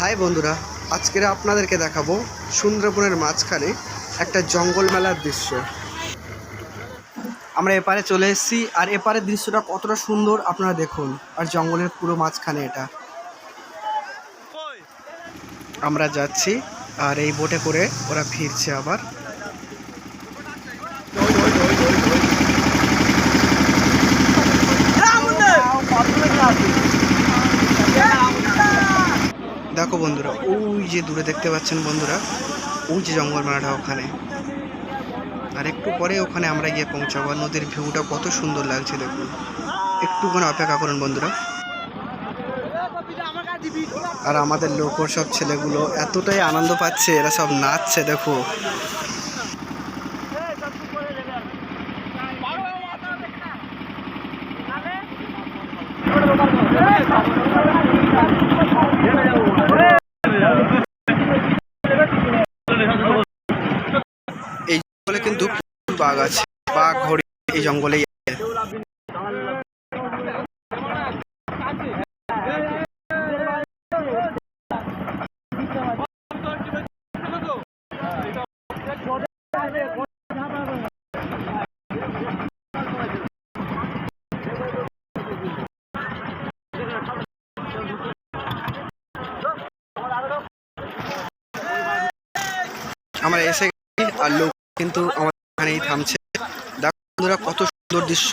High বন্ধুরা, আজকের আপনাদেরকে দেখাবো সুন্দরবনের মাঝখানে একটা জঙ্গল মেলার দৃশ্য। আমরা এপারে চলে এসেছি, আর এপারের দৃশ্যটা কতটা সুন্দর আপনারা দেখুন, আর জঙ্গলের পুরো মাঝখানে এটা। আমরা যাচ্ছি, আর এই বোটে করে ওরা ফিরছে আবার। দেখো বন্ধুরা, ওই যে দূরে দেখতে পাচ্ছেন বন্ধুরা, ওই যে জঙ্গল মেলাটা ওখানে। আর একটু পরে ওখানে আমরা গিয়ে পৌঁছাবো নদীর ভিউটা কত সুন্দর লাগছে দেখুন একটুখানি অপেক্ষা করুন বন্ধুরা। আর আমাদের লোকর সব ছেলেগুলো এতটাই আনন্দ পাচ্ছে, এরা সব নাচছে, দেখো এই জঙ্গলে কিন্তু প্রচুর বাঘ আছে বাঘ হরিণ এই জঙ্গলেই। আমরা এসে গেছি আর লোক কিন্তু আমাদের এখানেই থামছে। দেখো বন্ধুরা কত সুন্দর দৃশ্য।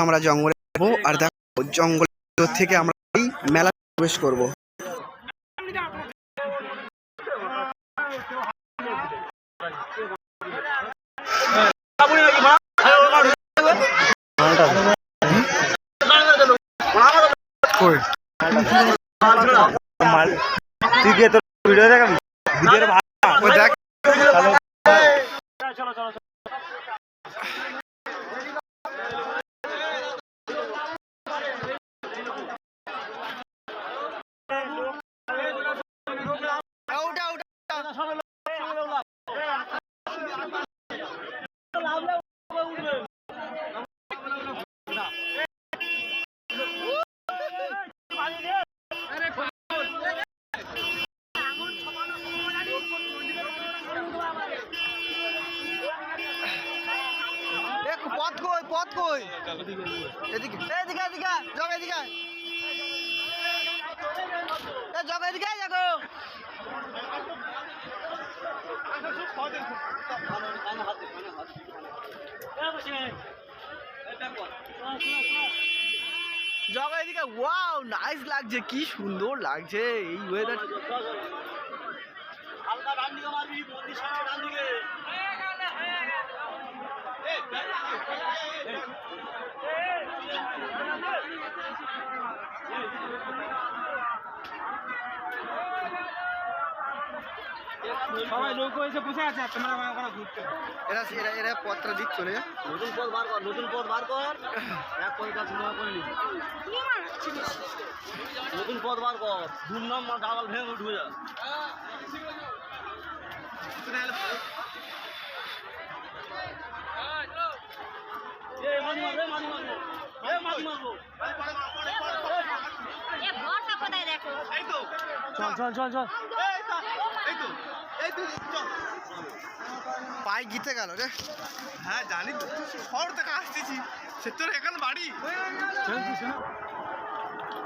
আমরা জঙ্গলে যাব আর দেখো জঙ্গল থেকে আমরা এই মেলা প্রবেশ করব। তুই কে তোর ভিডিও দেখাবি ভিডিওর ও দেখ দেখ পথ কই পথ কই? এদিকে এদিকে এদিকে জগ এদিকে। জগ এদিকে জাগো। জগ এদিকে ওয়াও নাইস লাগছে কি সুন্দর লাগছে এই ওয়েদার হালকা ডান দিকে মারবি ডান দিকে সবাই লোক এসে বসে আছে তোমরা ওখানে ঘুরতে এরা এরা এরা পথটা দিক চলে নতুন পথ বার কর নতুন পথ বার কর। এক পথ কাজ সময় করে নিবি নতুন পথ বার কর দুর্নাম ডাবল ভেঙে উঠবে যা। এ মারবে চল চল চল চল। পায়ে গিতে গেল রে। হ্যাঁ জানি তো। শহর থেকে আসতেছি। সে তোর এখানে বাড়ি?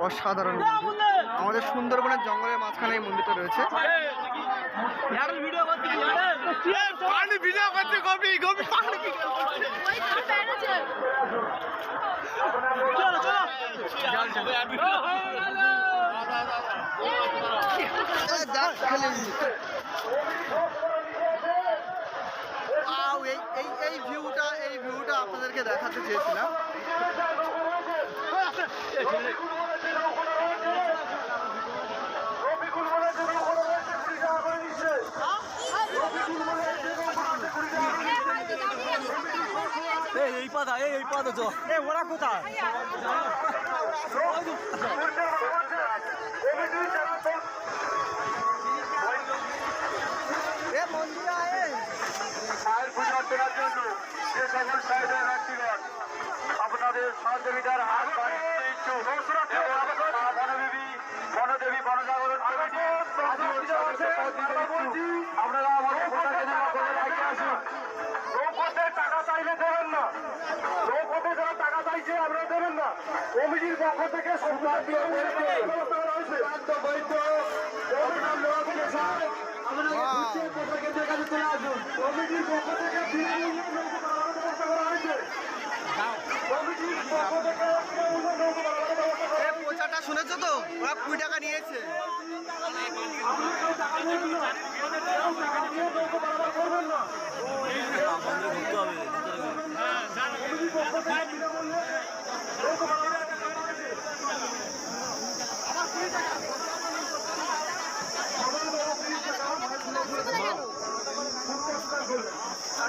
অসাধারণ। আমাদের সুন্দরবনের জঙ্গলের মাঝখানে এই মন্দিরটা রয়েছে। ভিডিও করতে পানি ভিডিও করছে গবি গবি পানি ভিডিও করছে ওই তো বেরোচ্ছে চলো চলো। এই এই এই ভিউটা এই ভিউটা আপনাদেরকে দেখাতে চেয়েছিলাম। এই এ ওরা কোথায়? অর্চনার জন্য যে সকল সাইডের ব্যক্তিগণ আপনাদের সহযোগিতার হাত বাড়িয়ে ইচ্ছুক। বনদেবী বনজাগরণ কমিটি। আপনারা না নৌপথে যারা টাকা চাইছে আপনারা দেবেন না কমিটির পক্ষ থেকে সরকার কমিটির পক্ষ থেকে পয়সাটা শুনেছো তো ওরা কুড়ি টাকা নিয়েছে টাকা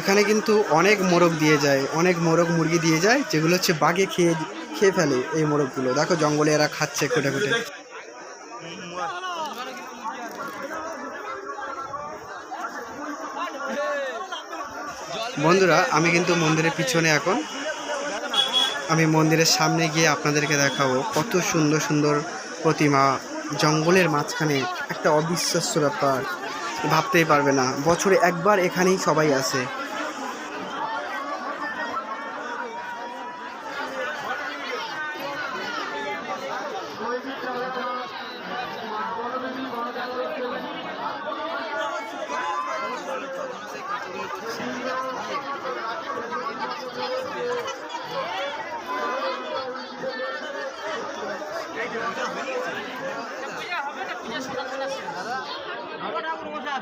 এখানে কিন্তু অনেক মোরগ দিয়ে যায়, অনেক মোরগ মুরগি দিয়ে যায়, যেগুলো হচ্ছে বাঘে খেয়ে খেয়ে ফেলে এই মোরগগুলো। দেখো জঙ্গলে এরা খাচ্ছে খুঁটে খুঁটে। বন্ধুরা, আমি কিন্তু মন্দিরের পিছনে এখন। আমি মন্দিরের সামনে গিয়ে আপনাদেরকে দেখাবো কত সুন্দর সুন্দর প্রতিমা। জঙ্গলের মাঝখানে একটা অবিশ্বাস্য ব্যাপার, ভাবতেই পারবে না। বছরে একবার এখানেই সবাই আসে।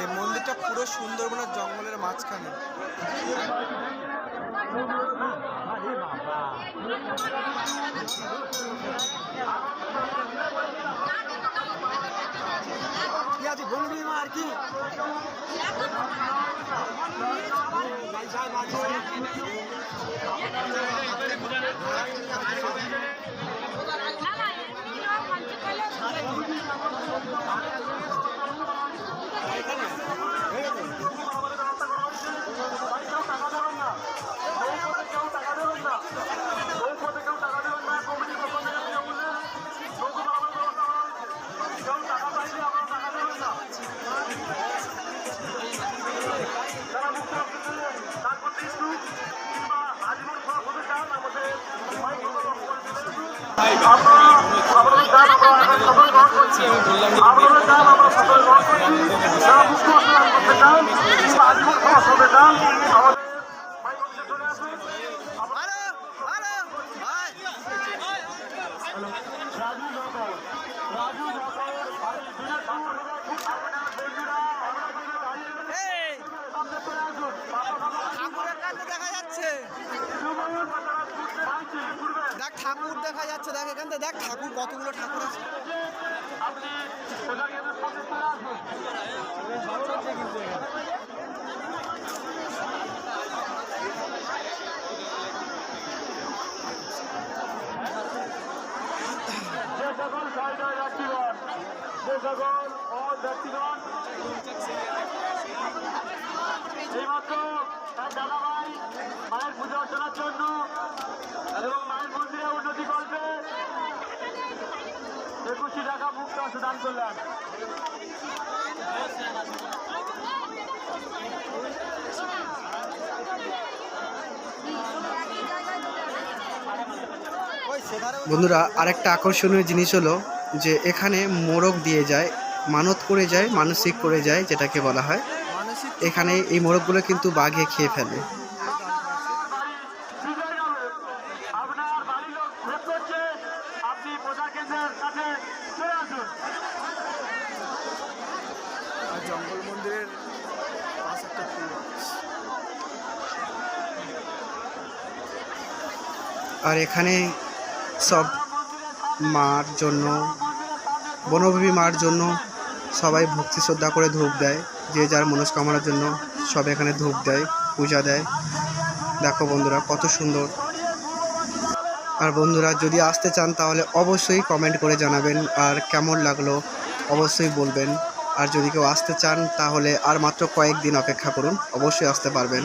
এই মন্দিরটা পুরো সুন্দরবনের জঙ্গলের মাঝখানে। না বলবি মা আর কি নৌপথে করতে চান ঠাকুর দেখা যাচ্ছে দেখ এখান থেকে দেখ ঠাকুর কতগুলো ঠাকুর আছে। সকল সাইডের বন্ধুরা, আরেকটা আকর্ষণীয় জিনিস হলো যে এখানে মোরগ দিয়ে যায়, মানত করে যায়, মানসিক করে যায়, যেটাকে বলা হয়। এখানে এই মোরগগুলো কিন্তু বাঘে খেয়ে ফেলে। আর এখানে সব মার জন্য, বনভূমি মার জন্য সবাই ভক্তি শ্রদ্ধা করে ধূপ দেয়। যে যার মনস্কামনার জন্য সব এখানে ধূপ দেয়, পূজা দেয়। দেখো বন্ধুরা, কত সুন্দর। আর বন্ধুরা, যদি আসতে চান তাহলে অবশ্যই কমেন্ট করে জানাবেন আর কেমন লাগল অবশ্যই বলবেন। আর যদি কেউ আসতে চান তাহলে আর মাত্র কয়েকদিন অপেক্ষা করুন, অবশ্যই আসতে পারবেন।